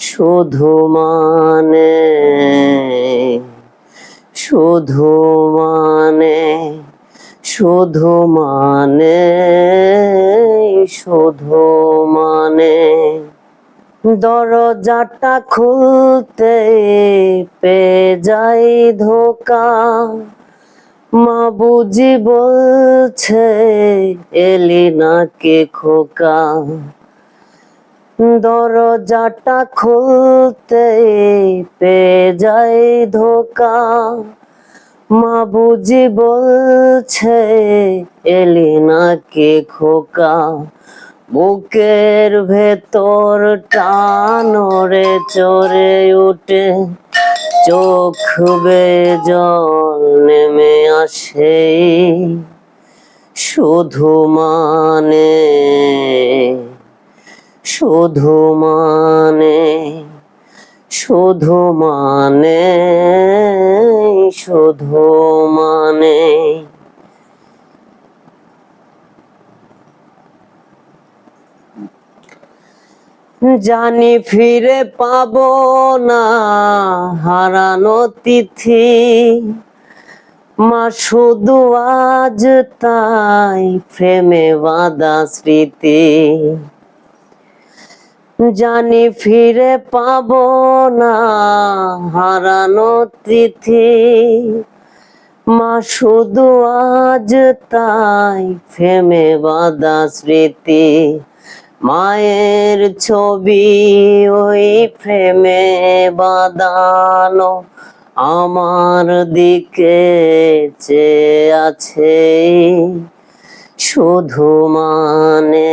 শুধু মানে শুধু মানে শুধু মানে শুধু মানে দরজাটা খুলতে পেয়ে যাই ধোকা মা বুঝি বলছে, এলি নাকি খোকা। দরজাটা খুলতে পেয়ে যাই ধোকা। মা বুঝি বলছে, এলি নাকি খোকা? বুকের ভেতর টানরে চড়ে উঠে। চোখ জল নেমে আসে শুধু মানে শুধু মানে শুধু মানে শুধু মানে। জানি ফিরে পাব না হারানো তিথি, মা শুধু আজ তাই প্রেমে বাঁধা স্মৃতি। জানি ফিরে পাবো না, হারানো তিথি। মা, শুধু আজ তাই ফেমে বাদা স্মৃতি। মায়ের ছবি ওই প্রেমে বাঁধানো, আমার দিকে চেয়ে আছে। শুধু মানে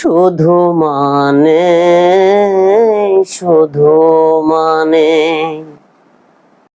শুধু মানে শুধু মানে।